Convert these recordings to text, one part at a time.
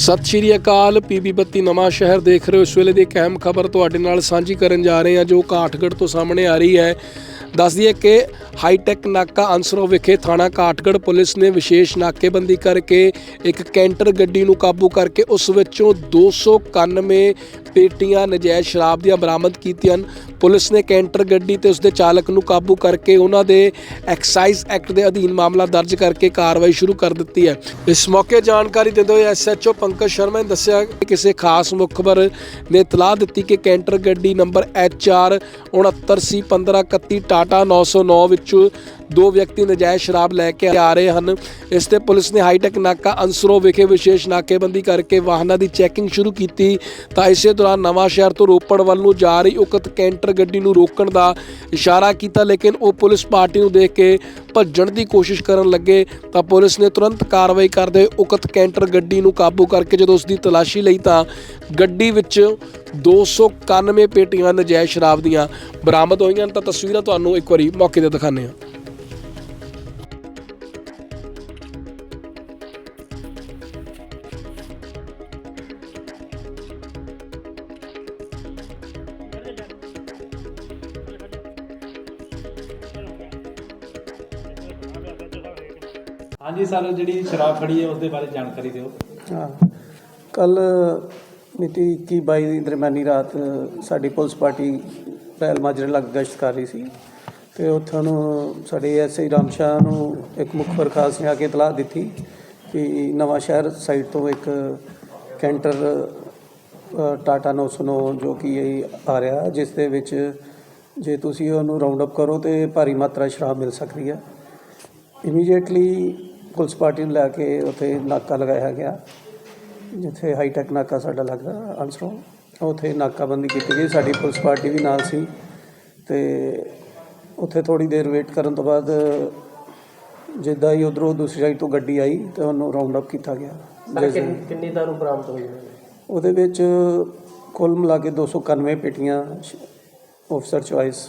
ਸਤਿ ਸ਼੍ਰੀ ਅਕਾਲ ਪੀਬੀ ਬੱਤੀ ਨਵਾਂ ਸ਼ਹਿਰ ਦੇਖ ਰਹੇ ਹੋ। ਇਸ ਵੇਲੇ ਦੀ ਇੱਕ ਅਹਿਮ ਖਬਰ ਤੁਹਾਡੇ ਨਾਲ ਸਾਂਝੀ ਕਰਨ ਜਾ ਰਹੇ ਹਾਂ, ਜੋ ਕਾਠਗੜ੍ਹ ਤੋਂ ਸਾਹਮਣੇ ਆ ਰਹੀ ਹੈ। ਦੱਸ ਦਈਏ ਕਿ ਹਾਈਟੈਕ ਨਾਕਾ ਅੰਸਰੋ ਵਿਖੇ ਥਾਣਾ ਕਾਠਗੜ੍ਹ ਪੁਲਿਸ ਨੇ ਵਿਸ਼ੇਸ਼ ਨਾਕੇਬੰਦੀ ਕਰਕੇ ਇੱਕ ਕੈਂਟਰ ਗੱਡੀ ਨੂੰ ਕਾਬੂ ਕਰਕੇ ਉਸ ਵਿੱਚੋਂ 291 ਪੇਟੀਆਂ ਨਜਾਇਜ਼ ਸ਼ਰਾਬ ਦੀਆਂ ਬਰਾਮਦ ਕੀਤੀਆਂ ਹਨ। ਪੁਲਿਸ ਨੇ ਕੈਂਟਰ ਗੱਡੀ ਤੇ ਉਸ ਦੇ ਚਾਲਕ ਨੂੰ ਕਾਬੂ ਕਰਕੇ ਉਹਨਾਂ ਦੇ ਐਕਸਾਈਜ਼ ਐਕਟ ਦੇ ਅਧੀਨ ਮਾਮਲਾ ਦਰਜ ਕਰਕੇ ਕਾਰਵਾਈ ਸ਼ੁਰੂ ਕਰ ਦਿੱਤੀ ਹੈ। ਇਸ ਮੌਕੇ ਜਾਣਕਾਰੀ ਦਿੰਦੇ ਹੋਏ ਐਸਐਚਓ ਪੰਕਜ ਸ਼ਰਮਾ ਨੇ ਦੱਸਿਆ ਕਿ ਕਿਸੇ ਖਾਸ ਮੁਖਬਰ ਨੇ ਇਤਲਾਹ ਦਿੱਤੀ ਕਿ ਕੈਂਟਰ ਗੱਡੀ ਨੰਬਰ HR 69C 1531 ਟਾਟਾ 909 ਵਿੱਚ ਦੋ ਵਿਅਕਤੀ ਨਜਾਇਜ਼ ਸ਼ਰਾਬ ਲੈ ਕੇ ਆ ਰਹੇ ਹਨ। ਇਸ ਤੇ ਪੁਲਿਸ ਨੇ ਹਾਈਟੈਕ ਨਾਕਾ ਅੰਸਰੋ ਵਿਖੇ ਵਿਸ਼ੇਸ਼ ਨਾਕੇਬੰਦੀ ਕਰਕੇ ਵਾਹਨਾਂ ਦੀ ਚੈਕਿੰਗ ਸ਼ੁਰੂ ਕੀਤੀ। ਤਾਂ ਇਸੇ ਦੌਰਾਨ ਨਵਾਂ ਸ਼ਹਿਰ ਤੋਂ ਰੋਪੜ ਵੱਲ ਨੂੰ ਜਾ ਰਹੀ ਉਕਤ ਕੈਂਟਰ ਗੱਡੀ ਨੂੰ ਰੋਕਣ ਦਾ ਇਸ਼ਾਰਾ ਕੀਤਾ, ਲੇਕਿਨ ਉਹ ਪੁਲਿਸ ਪਾਰਟੀ ਨੂੰ ਦੇਖ ਕੇ ਭੱਜਣ ਦੀ ਕੋਸ਼ਿਸ਼ ਕਰਨ ਲੱਗੇ। ਤਾਂ ਪੁਲਿਸ ਨੇ ਤੁਰੰਤ ਕਾਰਵਾਈ ਕਰਦੇ ਉਕਤ ਕੈਂਟਰ ਗੱਡੀ ਨੂੰ ਕਾਬੂ ਕਰਕੇ ਜਦੋਂ ਉਸ ਦੀ ਤਲਾਸ਼ੀ ਲਈ ਤਾਂ ਗੱਡੀ ਵਿੱਚ 291 ਪੇਟੀਆਂ ਨਜਾਇਜ਼ ਸ਼ਰਾਬ ਦੀਆਂ ਬਰਾਮਦ ਹੋਈਆਂ ਹਨ। ਤਾਂ ਤਸਵੀਰਾਂ ਤੁਹਾਨੂੰ ਇੱਕ ਵਾਰੀ ਮੌਕੇ ਤੇ ਦਿਖਾਉਂਦੇ ਹਾਂ। ਹਾਂਜੀ ਸਰ ਜਿਹੜੀ ਸ਼ਰਾਬ ਫੜੀ ਹੈ ਉਸ ਦੇ ਬਾਰੇ ਜਾਣਕਾਰੀ ਦਿਓ। ਹਾਂ। ਕੱਲ ਮਿਤੀ 21 22 ਦੀ ਦਰਮਿਆਨੀ ਰਾਤ ਸਾਡੀ ਪੁਲਿਸ ਪਾਰਟੀ ਪਹਿਲ ਮਾਜਰੇ ਲੱਗ ਗਸ਼ਤ ਕਰ ਰਹੀ ਸੀ ਤੇ ਉੱਥੋਂ ਨੂੰ ਸਾਡੇ ਐਸਆਈ ਰਾਮਸ਼ਾਹ ਨੂੰ ਇੱਕ ਮੁਖਬਰ ਖਾਸ ਨੇ ਆ ਕੇ ਇਤਲਾਹ ਦਿੱਤੀ ਕਿ ਨਵਾਂ ਸ਼ਹਿਰ ਸਾਈਡ ਤੋਂ ਇੱਕ ਕੈਂਟਰ ਅ, ਟਾਟਾ 909 ਜੋ ਕਿ ਇਹ ਆ ਰਿਹਾ ਜਿਸ ਦੇ ਵਿੱਚ ਜੇ ਤੁਸੀਂ ਉਹਨੂੰ ਰਾਉਂਡ ਅਪ ਕਰੋ ਤੇ ਭਾਰੀ ਮਾਤਰਾ ਸ਼ਰਾਬ ਮਿਲ ਸਕਦੀ ਹੈ। ਇਮੀਡੀਏਟਲੀ ਪੁਲਿਸ ਪਾਰਟੀ ਨੂੰ ਲੈ ਕੇ ਉੱਥੇ ਨਾਕਾ ਲਗਾਇਆ ਗਿਆ ਜਿੱਥੇ ਹਾਈਟੈਕ ਨਾਕਾ ਸਾਡਾ ਲੱਗਦਾ ਅੰਸਰੋਂ ਉੱਥੇ ਨਾਕਾਬੰਦੀ ਕੀਤੀ ਗਈ ਸਾਡੀ ਪੁਲਿਸ ਪਾਰਟੀ ਵੀ ਨਾਲ ਸੀ। ਤੇ ਉੱਥੇ ਥੋੜੀ ਦੇਰ ਵੇਟ ਕਰਨ ਤੋਂ ਬਾਅਦ ਜਿੱਦਾਂ ਹੀ ਉਧਰੋਂ ਦੂਸਰੀ ਸਾਈਡ ਤੋਂ ਗੱਡੀ ਆਈ ਤੇ ਉਹਨੂੰ ਰਾਉਂਡ ਅਪ ਕੀਤਾ ਗਿਆ। ਕਿੰਨੀ ਦਾਰੂ ਬਰਾਮਦ ਹੋਈ ਉਹਦੇ ਵਿੱਚ ਕੁੱਲ ਮਿਲਾ ਕੇ 291 ਪੇਟੀਆਂ ਆਫਸਰ ਚੁਆਇਸ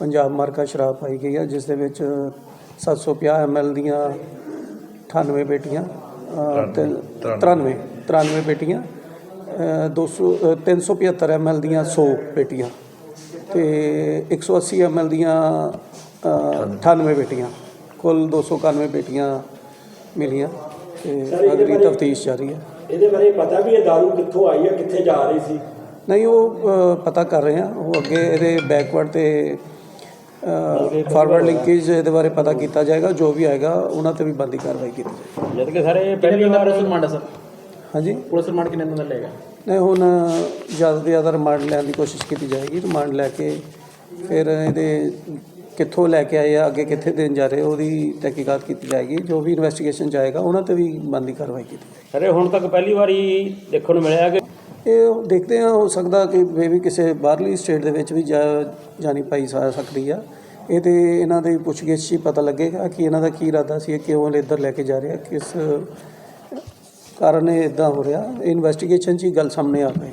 ਪੰਜਾਬ ਮਾਰਕਾ ਸ਼ਰਾਬ ਪਾਈ ਗਈ ਹੈ ਜਿਸ ਦੇ ਵਿੱਚ 750 ਐਮਐਲ ਦੀਆਂ 98 ਪੇਟੀਆਂ ਅ, ਤੇ 93 93 ਪੇਟੀਆਂ ਅ, 200 ਅ, 375 ਐਮਐਲ ਦੀਆਂ 100 ਪੇਟੀਆਂ ਤੇ 180 ਐਮਐਲ ਦੀਆਂ ਅ, 98 ਪੇਟੀਆਂ ਕੁੱਲ 291 ਪੇਟੀਆਂ ਮਿਲੀਆਂ ਤੇ ਅਗਲੀ ਤਫਤੀਸ਼ ਜਾਰੀ ਹੈ। ਇਹਦੇ ਬਾਰੇ ਪਤਾ ਵੀ ਇਹ ਦਾਰੂ ਕਿੱਥੋਂ ਆਈ ਹੈ ਕਿੱਥੇ ਜਾ ਰਹੀ ਸੀ? ਨਹੀਂ ਉਹ ਅ, ਪਤਾ ਕਰ ਰਹੇ ਆ ਉਹ ਅੱਗੇ ਇਹਦੇ ਬੈਕਵਰਡ ਤੇ ਫਾਰਵਰਡ ਲਿੰਕੇਜ ਇਹਦੇ ਬਾਰੇ ਪਤਾ ਕੀਤਾ ਜਾਏਗਾ ਜੋ ਵੀ ਆਏਗਾ ਉਹਨਾਂ ਤੇ ਵੀ ਬੰਦੀ ਕਾਰਵਾਈ ਕੀਤੀ ਜਾਏਗੀ। ਜਦ ਕਿ ਸਾਰੇ ਪਹਿਲੀ ਵਾਰ ਪੁਲਿਸ ਰਿਮਾਂਡ ਸਰ? ਹਾਂਜੀ? ਪੁਲਿਸ ਰਿਮਾਂਡ ਕਿੰਨੇ ਦਿਨ ਦਾ ਲਏਗਾ? ਨਹੀਂ ਹੁਣ ਜ਼ਿਆਦਾ ਤੋਂ ਜ਼ਿਆਦਾ ਰਿਮਾਂਡ ਲੈਣ ਦੀ ਕੋਸ਼ਿਸ਼ ਕੀਤੀ ਜਾਏਗੀ। ਰਿਮਾਂਡ ਲੈ ਕੇ ਫਿਰ ਇਹਦੇ ਕਿੱਥੋਂ ਲੈ ਕੇ ਆਏ ਆ ਅੱਗੇ ਕਿੱਥੇ ਦੇਣ ਜਾ ਰਹੇ ਉਹਦੀ ਤਹਿਕੀਕਾਤ ਕੀਤੀ ਜਾਏਗੀ। ਜੋ ਵੀ ਇਨਵੈਸਟੀਗੇਸ਼ਨ ਜਾਏਗਾ ਉਹਨਾਂ ਤੇ ਵੀ ਬੰਦੀ ਕਾਰਵਾਈ ਕੀਤੀ ਜਾਏਗੀ। ਸਰ ਹੁਣ ਤੱਕ ਪਹਿਲੀ ਵਾਰੀ ਦੇਖਣ ਨੂੰ ਮਿਲਿਆ ਕਿ ਇਹ ਦੇਖਦੇ ਆ ਹੋ ਸਕਦਾ ਕਿ ਵੇ ਵੀ ਕਿਸੇ ਬਾਹਰਲੀ ਸਟੇਟ ਦੇ ਵਿੱਚ ਵੀ ਜਾਣੀ ਪਾਈ ਜਾ ਸਕਦੀ ਆ। ਇਹ ਤੇ ਇਹਨਾਂ ਦੇ ਪੁੱਛਗਿੱਛ 'ਚ ਹੀ ਪਤਾ ਲੱਗੇਗਾ ਕਿ ਇਹਨਾਂ ਦਾ ਕੀ ਇਰਾਦਾ ਸੀ, ਇਹ ਕਿਉਂ ਇੱਧਰ ਲੈ ਕੇ ਜਾ ਰਿਹਾ, ਕਿਸ ਕਾਰਨ ਇਹ ਇਦਾਂ ਹੋ ਰਿਹਾ। ਇਨਵੈਸਟੀਗੇਸ਼ਨ 'ਚ ਹੀ ਗੱਲ ਸਾਹਮਣੇ ਆ ਪਈ